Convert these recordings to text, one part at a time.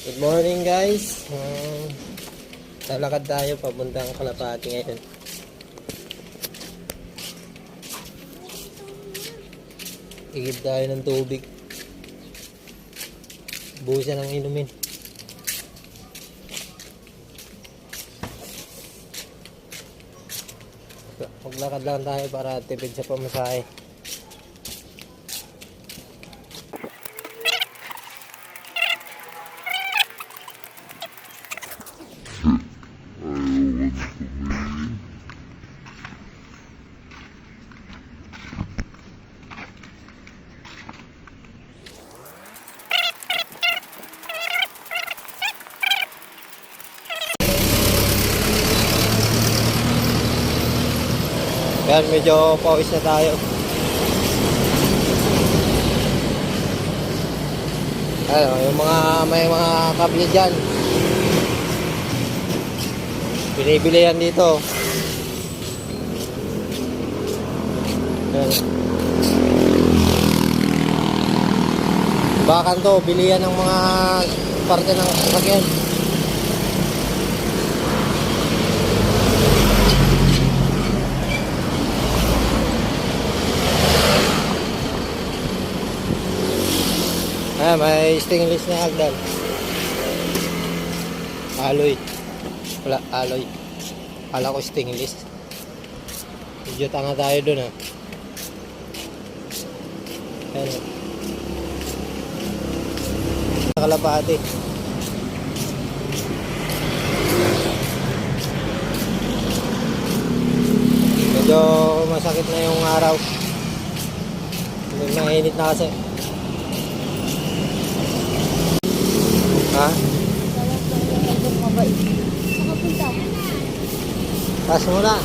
Good morning guys. Uh, lalakad tayo papuntang Kalapati ngayon. Igib tayo ng tubig. Buhusan ng inumin. Maglakad lang tayo para tipid sa pamasahe. Yan, medyo pawis na tayo. Ano, yung mga may mga kable dyan. Binibili yan dito. Yan. Bakan to, bili yan ng mga parte ng sasakyan. Ah, may stainless na hagdan. Alloy. Wala, alloy. Kala ko stainless. Medyo tanga tayo dun ah. Ayan. Kalapati. Medyo masakit na yung araw. Mainit na kasi. Ha? Taas mo na.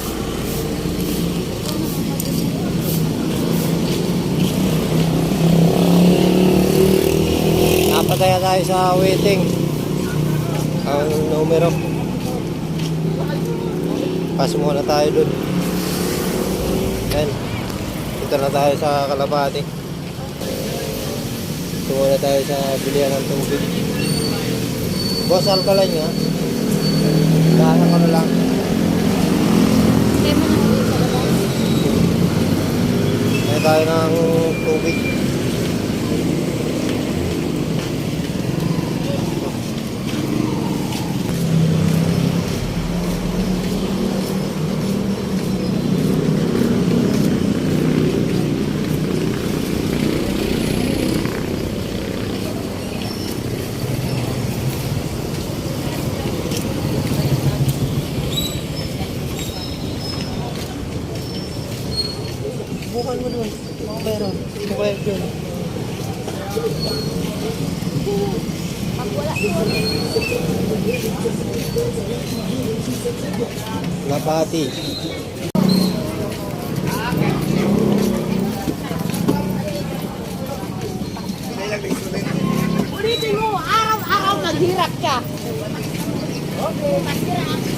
Napataya tayo sa waiting. Ang numero. Pass muna tayo dun. Yan. Dito na tayo sa Kalapati. Dito muna tayo sa bilihan ng tubig. Boss, alkaline nga. Ko na lang. May tayo ng tubig. Bukan mo dun. Mga meron. Bukan yun. Lapati. Ulitin mo, araw-araw naghirap ka. Okay. Masira